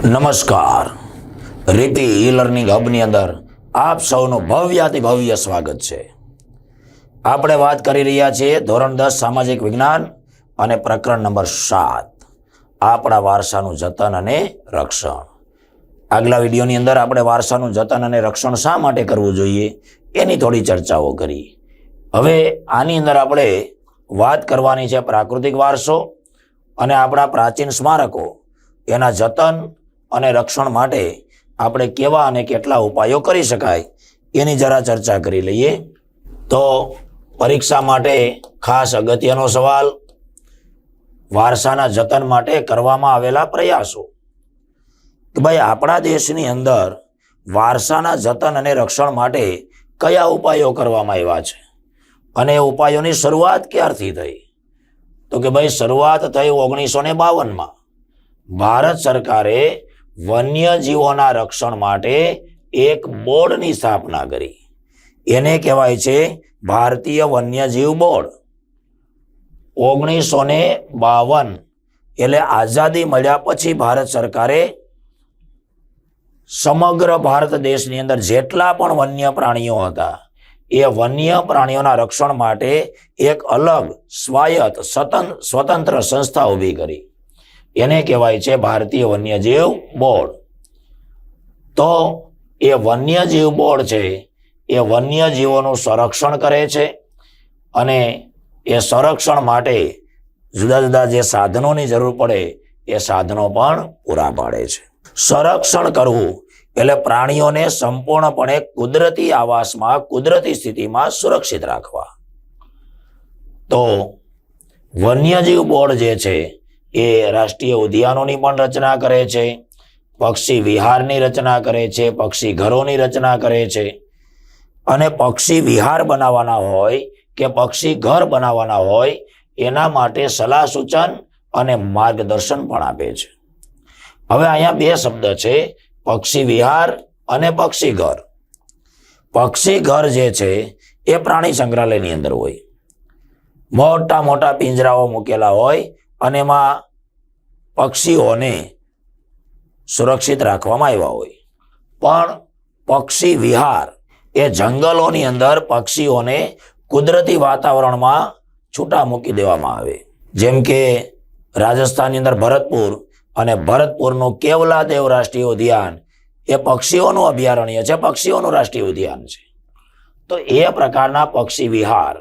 નમસ્કાર. રીતિ e learning હબની અંદર આપ સૌનું ભવ્યાતિ ભવ્ય સ્વાગત છે. આપણે વાત કરી રહ્યા છીએ ધોરણ દસ સામાજિક વિજ્ઞાન અને પ્રકરણ નંબર સાત, આપણા વારસાનું જતન અને રક્ષણ. આગલા વિડીયોની અંદર આપણે વારસાનું જતન અને રક્ષણ શા માટે કરવું જોઈએ એની થોડી ચર્ચાઓ કરી. હવે આની અંદર આપણે વાત કરવાની છે પ્રાકૃતિક વારસો અને આપણા પ્રાચીન સ્મારકો. એના જતન અને રક્ષણ માટે આપણે કેવા અને કેટલા ઉપાયો કરી શકાય, એની જરા ચર્ચા કરી લઈએ. તો પરીક્ષા માટે ખાસ અગત્યનો સવાલ, વારસાના જતન માટે કરવામાં આવેલા પ્રયાસો. કે ભાઈ, આપણા દેશની અંદર વારસાના જતન અને રક્ષણ માટે કયા ઉપાયો કરવામાં આવ્યા છે? અને એ ઉપાયોની શરૂઆત ક્યારથી થઈ? તો કે ભાઈ, શરૂઆત થઈ ઓગણીસો ને બાવનમાં. ભારત સરકારે વન્યજીવોના રક્ષણ માટે એક બોર્ડની સ્થાપના કરી. એને કહેવાય છે ભારતીય વન્યજીવ બોર્ડ. ઓગણીસો ને બાવન એટલે આઝાદી મળ્યા પછી ભારત સરકારે સમગ્ર ભારત દેશની અંદર જેટલા પણ વન્ય પ્રાણીઓ હતા, એ વન્ય પ્રાણીઓના રક્ષણ માટે એક અલગ સ્વાયત્ત સ્વતંત્ર સંસ્થા ઊભી કરી. એને કહેવાય છે ભારતીય વન્યજીવ બોર્ડ તો એ વન્યજીવ બોર્ડ છે, એ વન્યજીવોનું સંરક્ષણ કરે છે અને એ સંરક્ષણ માટે જુદા જુદા જે સાધનોની જરૂર પડે, એ સાધનો પણ પૂરા પાડે છે. સંરક્ષણ કરવું એટલે પ્રાણીઓને સંપૂર્ણપણે કુદરતી આવાસમાં, કુદરતી સ્થિતિમાં સુરક્ષિત રાખવા. તો વન્યજીવ બોર્ડ જે છે એ રાષ્ટ્રીય ઉદ્યાનોની પણ રચના કરે છે. પક્ષી વિહારની રચના કરે છે, પક્ષી ઘરોની રચના કરે છે. અને પક્ષી વિહાર બનાવવાના હોય કે પક્ષી ઘર બનાવવાના હોય, એના માટે સલાહ સૂચન અને માર્ગદર્શન પણ આપે છે. હવે અહીંયા બે શબ્દ છે, પક્ષી વિહાર અને પક્ષી ઘર. પક્ષી ઘર જે છે, એ પ્રાણી સંગ્રહાલયની અંદર હોય. મોટા મોટા પિંજરાઓ મૂકેલા હોય અને એમાં પક્ષીઓને સુરક્ષિત રાખવામાં આવ્યા હોય. પણ પક્ષી વિહાર એ જંગલોની અંદર પક્ષીઓને કુદરતી વાતાવરણમાં છૂટા મૂકી દેવામાં આવે. જેમ કે રાજસ્થાનની અંદર ભરતપુર અને ભરતપુરનું કેવલાદેવ રાષ્ટ્રીય ઉદ્યાન એ પક્ષીઓનું અભયારણ્ય છે, પક્ષીઓનું રાષ્ટ્રીય ઉદ્યાન છે. તો એ પ્રકારના પક્ષી વિહાર,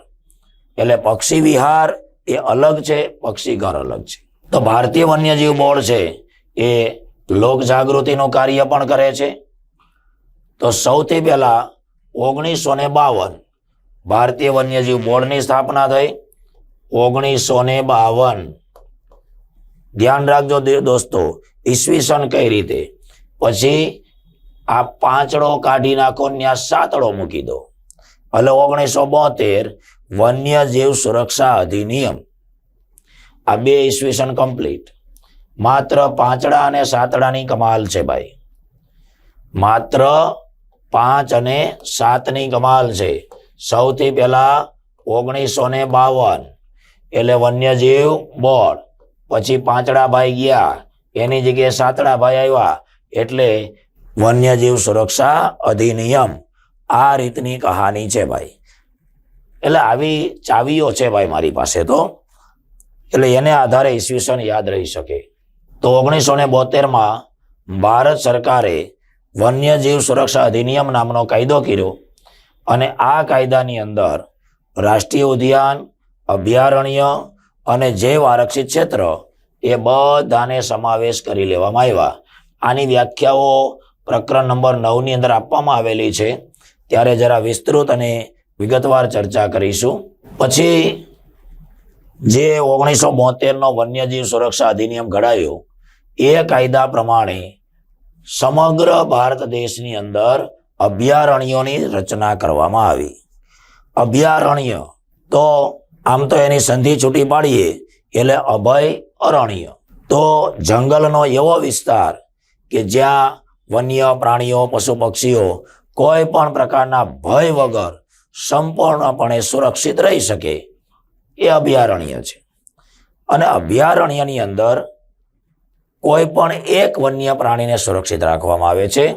એટલે પક્ષી વિહાર એ અલગ છે, પક્ષીઘર અલગ છે. તો ભારતીય વન્યજીવ બોર્ડ છે, એ લોક જાગૃતિનું કાર્ય પણ કરે છે. તો સૌથી પહેલા ઓગણીસો ને બાવન ભારતીય વન્યજીવ બોર્ડની સ્થાપના થઈ. ઓગણીસો ને બાવન. ધ્યાન રાખજો દોસ્તો, ઈસવીસન કઈ રીતે? પછી આ પાંચડો કાઢી નાખો ત્યાં સાતડો મૂકી દો. એટલે ઓગણીસો બોતેર વન્યજીવ સુરક્ષા અધિનિયમ. આ બે ઈસવીસન કમ્પ્લીટ માત્ર પાંચડા અને સાતડાની કમાલ છે ભાઈ. માત્ર પાંચ અને સાતની કમાલ છે. સૌથી પહેલા ઓગણીસો ને બાવન. એટલે વન્યજીવ બોર્ડ પછી પાંચડા ભાઈ ગયા. એની જગ્યાએ સાતડા ભાઈ આવ્યા. એટલે વન્યજીવ સુરક્ષા અધિનિયમ. આ રીતની કહાની છે ભાઈ. એટલે આવી ચાવીઓ છે ભાઈ મારી પાસે તો. એટલે એને આધારે ઈસવીસન યાદ રહી શકે. તો ઓગણીસો ને બોતેરમાં ભારત સરકારે વન્યજીવ સુરક્ષા અધિનિયમ નામનો કાયદો કર્યો અને આ કાયદાની અંદર રાષ્ટ્રીય ઉદ્યાન, અભયારણ્ય અને જૈવ આરક્ષિત ક્ષેત્ર એ બધાને સમાવેશ કરી લેવામાં આવ્યા. આની વ્યાખ્યાઓ પ્રકરણ નંબર નવની અંદર આપવામાં આવેલી છે. ત્યારે જરા વિસ્તૃત અને વિગતવાર ચર્ચા કરીશું. પછી જે ઓગણીસો બોતેરનો વન્યજીવ સુરક્ષા અધિનિયમ ઘડાયો, એ કાયદા પ્રમાણે સમગ્ર ભારત દેશની અંદર અભયારણ્યોની રચના કરવામાં આવી. અભયારણ્ય તો આમ તો એની સંધિ છૂટી પાડીએ, એટલે અભય અરણ્ય. તો જંગલનો એવો વિસ્તાર કે જ્યાં વન્ય પ્રાણીઓ, પશુ પક્ષીઓ કોઈ પણ પ્રકારના ભય વગર સંપૂર્ણપણે સુરક્ષિત રહી શકે. એ અભયારણ્ય છે. અને અભયારણ્યની અંદર કોઈ પણ એક વન્ય પ્રાણીને સુરક્ષિત રાખવામાં આવે છે.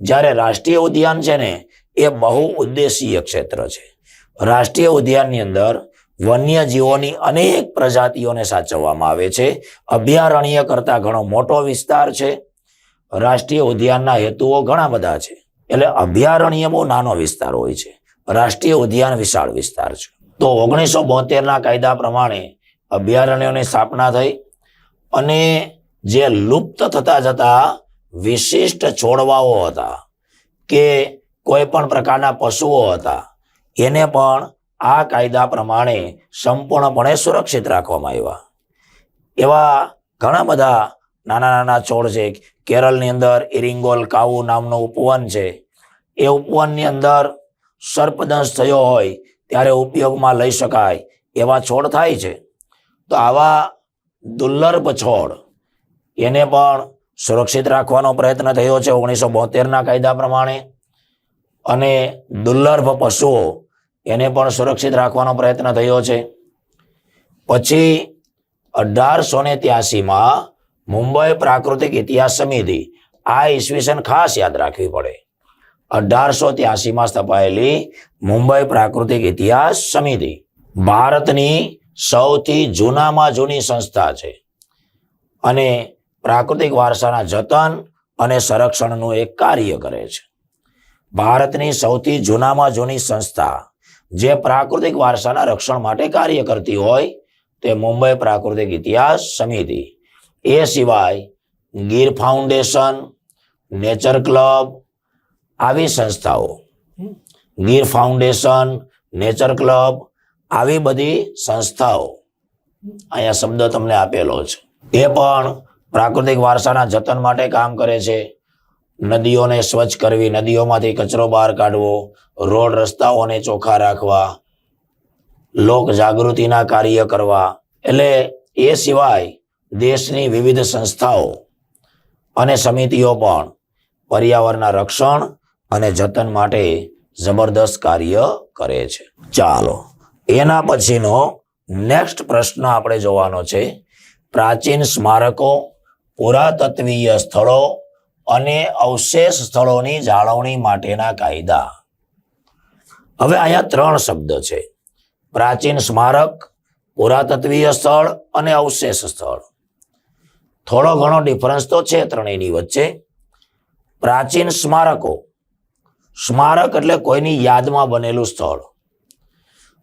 જ્યારે રાષ્ટ્રીય ઉદ્યાન છે ને, એ બહુ ઉદ્દેશીય ક્ષેત્ર છે. રાષ્ટ્રીય ઉદ્યાનની અંદર વન્ય જીવોની અનેક પ્રજાતિઓને સાચવવામાં આવે છે. અભયારણ્ય કરતા ઘણો મોટો વિસ્તાર છે. રાષ્ટ્રીય ઉદ્યાનના હેતુઓ ઘણા બધા છે. એટલે અભયારણ્ય બહુ નાનો વિસ્તાર હોય છે. રાષ્ટ્રીય ઉદ્યાન વિશાળ વિસ્તાર છે. તો ઓગણીસો બોતેરના કાયદા પ્રમાણે અભયારણ્યોની સ્થાપના થઈ અને જે લુપ્ત થતા જતા વિશિષ્ટ છોડવાઓ હતા કે કોઈ પણ પ્રકારના પશુઓ હતા, એને પણ આ કાયદા પ્રમાણે સંપૂર્ણપણે સુરક્ષિત રાખવામાં આવ્યા. એવા ઘણા બધા નાના નાના છોડ છે. કેરળની અંદર ઇરિંગોલ કાઉ નામનું ઉપવન છે. એ ઉપવનની અંદર સર્પદંશ થયો હોય, ત્યારે ઉપયોગમાં લઈ શકાય, એવા છોડ થાય છે. તો આવા દુર્લભ છોડ, એને પણ સુરક્ષિત રાખવાનો પ્રયત્ન થયો છે ઓગણીસો બોતેરના કાયદા પ્રમાણે. અને દુર્લભ પશુઓ, એને પણ સુરક્ષિત રાખવાનો પ્રયત્ન થયો છે. પછી અઢારસો ને ત્યાસીમાં મુંબઈ પ્રાકૃતિક ઇતિહાસ સમિતિ આ ઈસવીસન ખાસ યાદ રાખવી પડે. અઢારસો ત્યાસીમાં સ્થપાયેલી મુંબઈ પ્રાકૃતિક ઇતિહાસ સમિતિ. ભારતની સૌથી જૂનામાં જૂની સંસ્થા છે. અને પ્રાકૃતિક વારસાના જતન અને સંરક્ષણનું એક કાર્ય કરે છે. ભારતની સૌથી જૂનામાં જૂની સંસ્થા જે પ્રાકૃતિક વારસાના રક્ષણ માટે કાર્ય કરતી હોય તે મુંબઈ પ્રાકૃતિક ઇતિહાસ સમિતિ. એ સિવાય ગીર ફાઉન્ડેશન, નેચર ક્લબ આવી સંસ્થાઓ. ગીર ફાઉન્ડેશન, નેચર ક્લબ, આવી બધી સંસ્થાઓ અહીંયા શબ્દ તમને આપેલો છે. એ પણ પ્રાકૃતિક વારસાના જતન માટે કામ કરે છે. નદીઓને સ્વચ્છ કરવી, નદીઓમાંથી કચરો બહાર કાઢવો, રોડ રસ્તાઓને ચોખ્ખા રાખવા, લોક જાગૃતિના કાર્ય કરવા. એટલે એ સિવાય દેશની વિવિધ સંસ્થાઓ અને સમિતિઓ પણ પર્યાવરણના રક્ષણ અને જતન માટે જબરદસ્ત કાર્ય કરે છે. ચાલો, એના પછીનો નેક્સ્ટ પ્રશ્ન આપણે જોવાનો છે. પ્રાચીન સ્મારકો, પુરાતત્વીય સ્થળો અને અવશેષ સ્થળોની જાળવણી માટેના કાયદા. હવે અહીંયા ત્રણ શબ્દ છે. પ્રાચીન સ્મારક, પુરાતત્વીય સ્થળ અને અવશેષ સ્થળ. થોડો ઘણો ડિફરન્સ તો છે ત્રણેયની વચ્ચે. પ્રાચીન સ્મારકો સ્મારક એટલે કોઈની યાદમાં બનેલું સ્થળ.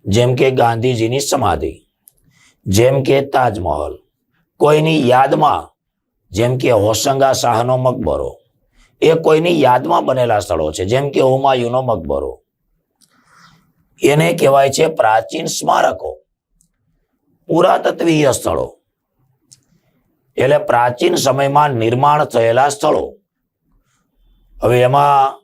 જેમ કે ગાંધીજીની સમાધિ, જેમ કે તાજમહલ, કોઈની યાદમાં, જેમ કે હોસંગા શાહનો મકબરો, એ કોઈની યાદમાં બનેલા સ્થળો છે. જેમ કે હુમાયુનો મકબરો. એને કહેવાય છે પ્રાચીન સ્મારકો. પુરાતત્વીય સ્થળો. એટલે પ્રાચીન સમયમાં નિર્માણ થયેલા સ્થળો. હવે એમાં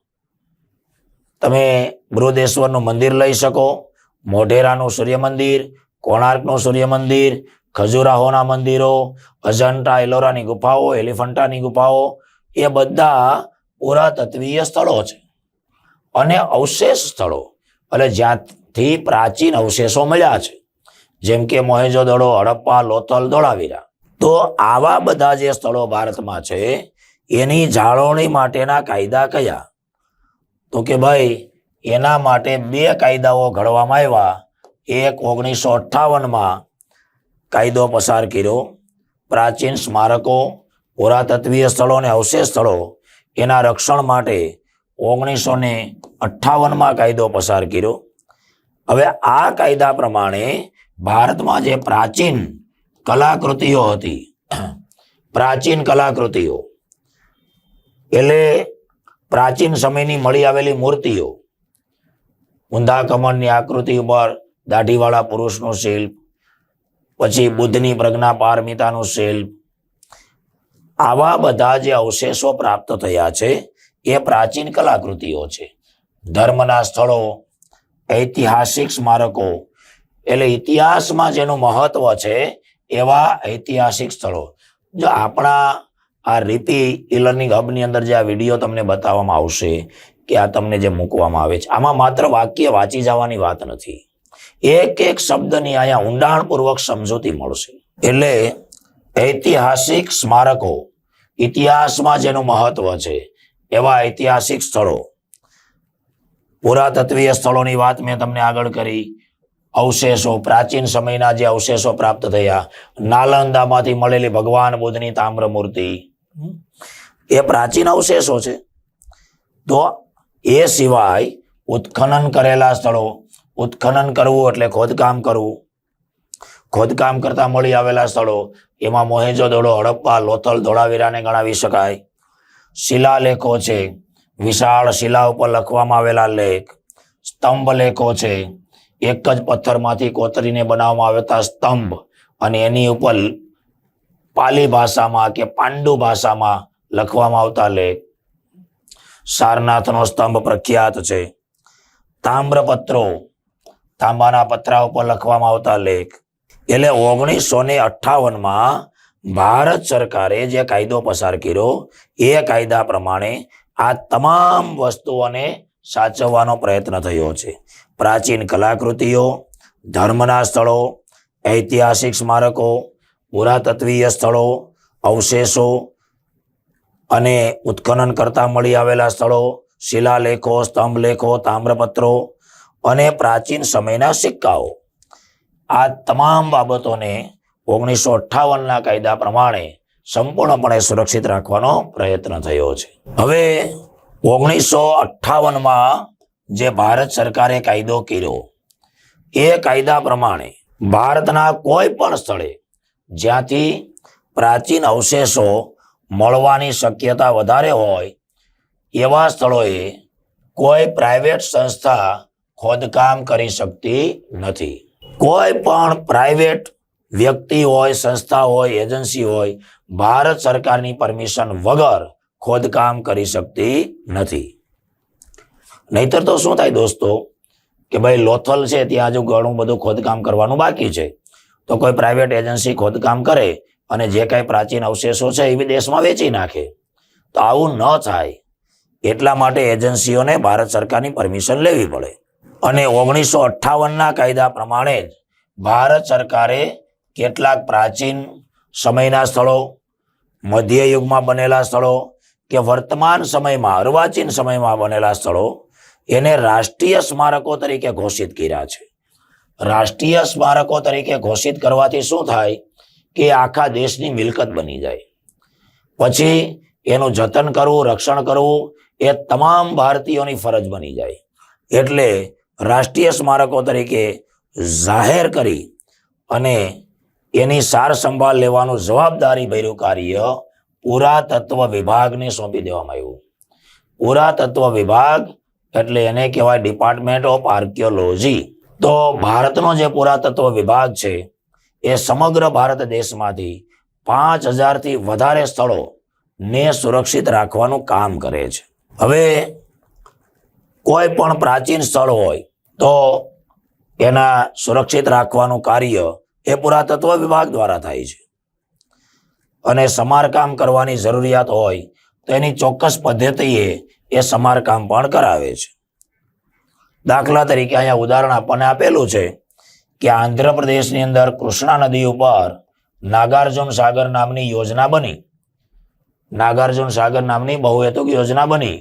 તમે બૃહદેશ્વરનું મંદિર લઈ શકો, મોઢેરાનું સૂર્ય મંદિર કોણાર્કનું સૂર્ય મંદિર ખજુરાહોના મંદિરો, અજંટા એલોરાની ગુફાઓ, એલિફન્ટાની ગુફાઓ, એ બધા પુરાતત્વીય સ્થળો છે. અને અવશેષ સ્થળો, એટલે જ્યાંથી પ્રાચીન અવશેષો મળ્યા છે. જેમ કે મોહેજોદડો હડપ્પા, લોથલ, ધોળાવીરા. તો આવા બધા જે સ્થળો ભારતમાં છે, એની જાળવણી માટેના કાયદા કયા? તો કે ભાઈ, એના માટે બે કાયદાઓ ઘડવામાં આવ્યા. એક ઓગણીસો અઠ્ઠાવનમાં કાયદો પસાર કર્યો. પ્રાચીન સ્મારકો, પુરાતત્વીય સ્થળો અને અવશેષ સ્થળો, એના રક્ષણ માટે ઓગણીસો ને અઠ્ઠાવનમાં કાયદો પસાર કર્યો. હવે આ કાયદા પ્રમાણે ભારતમાં જે પ્રાચીન કલાકૃતિઓ હતી, પ્રાચીન કલાકૃતિઓ, એટલે પ્રાચીન સમયની મળી આવેલી મૂર્તિઓ. ઊંધા કમળની આકૃતિ ઉપર દાઢીવાળા પુરુષનું શિલ્પ પછી બુદ્ધની પ્રજ્ઞા પારમિતાનું શિલ્પ. આવા બધા જે અવશેષો પ્રાપ્ત થયા છે એ પ્રાચીન કલાકૃતિઓ છે. ધર્મના સ્થળો ઐતિહાસિક સ્મારકો એટલે ઇતિહાસમાં જેનું મહત્વ છે એવા ઐતિહાસિક સ્થળો. જો આપણા આ રીતે ઈ લર્નિંગ હબની અંદર જે આ વીડિયો તમને બતાવવામાં આવશે કે આ તમને જે મૂકવામાં આવે છે, આમાં માત્ર વાક્ય વાંચી જવાની વાત નથી. એક એક શબ્દની અહીંયા ઊંડાણપૂર્વક સમજૂતી મળશે. એટલે ઐતિહાસિક સ્મારકો ઇતિહાસમાં જેનું મહત્વ છે, એવા ઐતિહાસિક સ્થળો. પુરાતત્વીય સ્થળોની વાત મેં તમને આગળ કરી. અવશેષો, પ્રાચીન સમયના જે અવશેષો પ્રાપ્ત થયા, નાલંદામાંથી મળેલી ભગવાન બુદ્ધની તામ્ર મૂર્તિ એ પ્રાચીન અવશેષો છે. તો એ સિવાય ઉત્ખનન કરેલા સ્થળો, ઉત્ખનન કરવું એટલે ખોદકામ કરવું, ખોદકામ કરતા મળી આવેલા સ્થળો, એમાં મોહેજો દડો, હડપ્પા, લોથલ, ધોળાવીરાને ગણાવી શકાય. શિલાલેખો છે. વિશાળ શિલા ઉપર લખવામાં આવેલા લેખ સ્તંભ લેખો છે. એક જ પથ્થરમાંથી કોતરીને બનાવવામાં આવતા સ્તંભ અને એની ઉપર પાલી ભાષામાં કે પાંડુ ભાષામાં લખવામાં આવતા લેખ સારનાથનો સ્તંભ પ્રખ્યાત છે. તામ્રપત્રો તાંબાના પત્રા ઉપર લખવામાં આવતા લેખ એટલે ઓગણીસો ને અઠ્ઠાવનમાં ભારત સરકારે જે કાયદો પસાર કર્યો, એ કાયદા પ્રમાણે આ તમામ વસ્તુઓને સાચવવાનો પ્રયત્ન થયો છે. પ્રાચીન કલાકૃતિઓ, ધર્મના સ્થળો, ઐતિહાસિક સ્મારકો પુરાતત્વીય સ્થળો, અવશેષો અને ઉત્ખનન કરતા મળી આવેલા સ્થળો, શિલાલેખો, સ્તંભલેખો, તામ્રપત્રો અને પ્રાચીન સમયના સિક્કાઓ. આ તમામ બાબતોને ઓગણીસો અઠ્ઠાવનના કાયદા પ્રમાણે સંપૂર્ણપણે સુરક્ષિત રાખવાનો પ્રયત્ન થયો છે. હવે ઓગણીસો અઠ્ઠાવનમાં જે ભારત સરકારે કાયદો કર્યો, એ કાયદા પ્રમાણે ભારતના કોઈ પણ સ્થળે જ્યાંથી પ્રાચીન અવશેષો મળવાની શક્યતા વધારે હોય, એવા સ્થળોએ કોઈ પ્રાઇવેટ સંસ્થા ખોદકામ કરી શકતી નથી. કોઈ પણ પ્રાઇવેટ વ્યક્તિ હોય, સંસ્થા હોય એજન્સી હોય, ભારત સરકારની પરમિશન વગર ખોદકામ કરી શકતી નથી. નહીતર તો શું થાય દોસ્તો? કે ભાઈ લોથલ છે, ત્યાં હજુ ઘણું બધું ખોદકામ કરવાનું બાકી છે. તો કોઈ પ્રાઇવેટ એજન્સી ખોદકામ કરે અને જે કાંઈ પ્રાચીન અવશેષો છે એ દેશમાં વેચી નાખે. તો આવું ન થાય. એટલા માટે એજન્સીઓને ભારત સરકારની પરમિશન લેવી પડે. અને ઓગણીસો અઠ્ઠાવનના કાયદા પ્રમાણે જ ભારત સરકારે કેટલાક પ્રાચીન સમયના સ્થળો મધ્યયુગમાં બનેલા સ્થળો કે વર્તમાન સમયમાં, અર્વાચીન સમયમાં બનેલા સ્થળો એને રાષ્ટ્રીય સ્મારકો તરીકે ઘોષિત કર્યા છે. રાષ્ટ્રીય સ્મારકો તરીકે ઘોષિત કરવાથી શું થાય કે આખા દેશની મિલકત બની જાય. પછી એનું જતન કરવું, રક્ષણ કરવું એ તમામ ભારતીયોની ફરજ બની જાય. એટલે રાષ્ટ્રીય સ્મારકો તરીકે જાહેર કરી અને એની સાર સંભાળ લેવાનું જવાબદારી ભર્યું કાર્ય પુરાતત્વ વિભાગને સોંપી દેવામાં આવ્યું. પુરાતત્વ વિભાગ એટલે એને કહેવાય ડિપાર્ટમેન્ટ ઓફ આર્કિયોલોજી તો ભારતનો જે પુરાતત્વ વિભાગ છે, એ સમગ્ર ભારત દેશમાંથી પાંચ હજારથી વધારે સ્થળો ને સુરક્ષિત રાખવાનું કામ કરે છે. હવે, કોઈ પણ પ્રાચીન સ્થળ હોય, તો એના સુરક્ષિત રાખવાનું કાર્ય એ પુરાતત્વ વિભાગ દ્વારા થાય છે. અને સમારકામ કરવાની જરૂરિયાત હોય, તો એની ચોક્કસ પદ્ધતિએ એ સમારકામ પણ કરાવે છે. દાખલા તરીકે અહીંયા ઉદાહરણ આપણને આપેલું છે કે આંધ્રપ્રદેશની અંદર કૃષ્ણા નદી ઉપર નાગાર્જુન સાગર નામની યોજના બની. નાગાર્જુન સાગર નામની બહુહેતુક યોજના બની.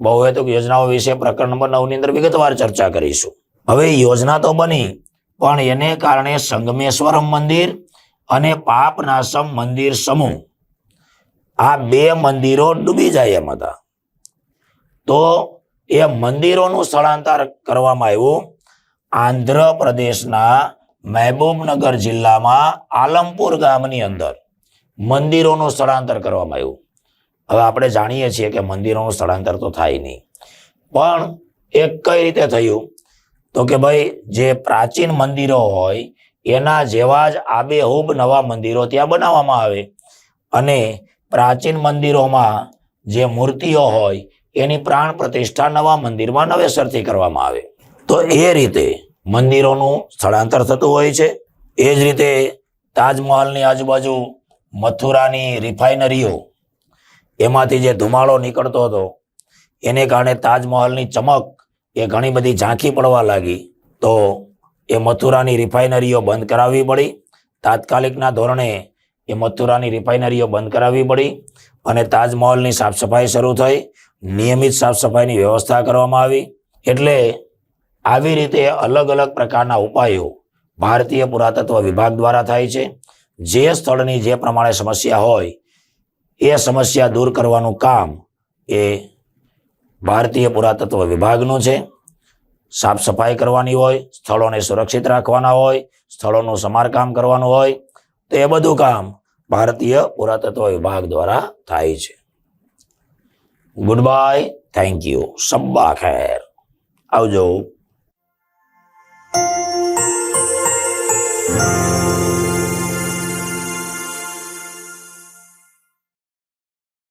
બહુહેતુક યોજનાઓ વિશે પ્રકરણ નંબર નવની અંદર વિગતવાર ચર્ચા કરીશું. હવે યોજના તો બની, પણ એને કારણે સંગમેશ્વરમ મંદિર અને પાપનાશમ મંદિર સમૂહ આ બે મંદિરો ડૂબી જાય એમ હતા. તો એ મંદિરોનું સ્થળાંતર કરવામાં આવ્યું. આંધ્રપ્રદેશના મહેબૂબનગર જિલ્લામાં આલમપુર ગામની અંદર મંદિરોનું સ્થળાંતર કરવામાં આવ્યું. હવે આપણે જાણીએ છીએ કે મંદિરોનું સ્થળાંતર તો થાય નહીં. પણ એ કઈ રીતે થયું? તો કે ભાઈ, જે પ્રાચીન મંદિરો હોય, એના જેવા જ આબેહૂબ નવા મંદિરો ત્યાં બનાવવામાં આવે. અને પ્રાચીન મંદિરોમાં જે મૂર્તિઓ હોય એની પ્રાણ પ્રતિષ્ઠા નવા મંદિરમાં નવેસરથી કરવામાં આવે. તો એ રીતે મંદિરોનું સ્થળાંતર થતું હોય છે. એ જ રીતે તાજમહલની આજુબાજુ મથુરાની રિફાઇનરીઓ, એમાંથી જે ધુમાડો નીકળતો હતો, એને કારણે તાજમહલની ચમક એ ઘણી બધી ઝાંખી પડવા લાગી. તો એ મથુરાની રિફાઇનરીઓ બંધ કરાવવી પડી. તાત્કાલિકના ધોરણે એ મથુરાની રિફાઇનરીઓ બંધ કરાવવી પડી અને તાજમહલની સાફ સફાઈ શરૂ થઈ. નિયમિત સાફ સફાઈની વ્યવસ્થા કરવામાં આવી. એટલે આવી રીતે અલગ અલગ પ્રકારના ઉપાયો ભારતીય પુરાતત્વ વિભાગ દ્વારા થાય છે. જે સ્થળની જે પ્રમાણે સમસ્યા હોય, એ સમસ્યા દૂર કરવાનું કામ એ ભારતીય પુરાતત્વ વિભાગનું છે. સાફ સફાઈ કરવાની હોય, સ્થળોને સુરક્ષિત રાખવાના હોય, સ્થળોનું સમારકામ કરવાનું હોય, તો એ બધું કામ ભારતીય પુરાતત્વ વિભાગ દ્વારા થાય છે. ગુડ બાય થેન્ક યુ સબ્બા ખેર આવજો